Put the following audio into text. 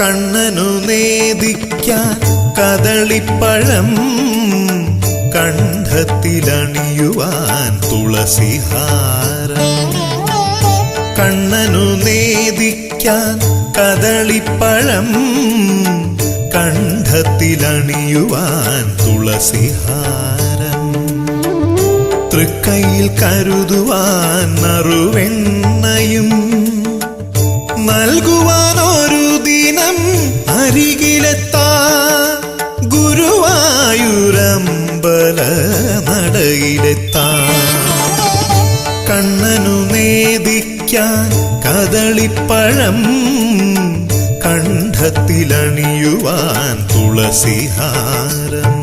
കണ്ണനു നേദിക്കാൻ കദളിപ്പഴം കണ്ഠത്തിലണിയുവാൻ തുളസിഹാരം. കണ്ണനു നേദിക്കാൻ കദളിപ്പഴം കണ്ഠത്തിലണിയുവാൻ തുളസിഹാരം. തൃക്കൈയിൽ കരുതുവാൻ നറുവെണ്ണയും ദിനം അരികിലെത്താ ഗുരുവായൂരമ്പല നടയിലെത്താ. കണ്ണനു നേദിക്കാൻ കദളിപ്പഴം കണ്ഠത്തിലണിയുവാൻ തുളസിഹാരം.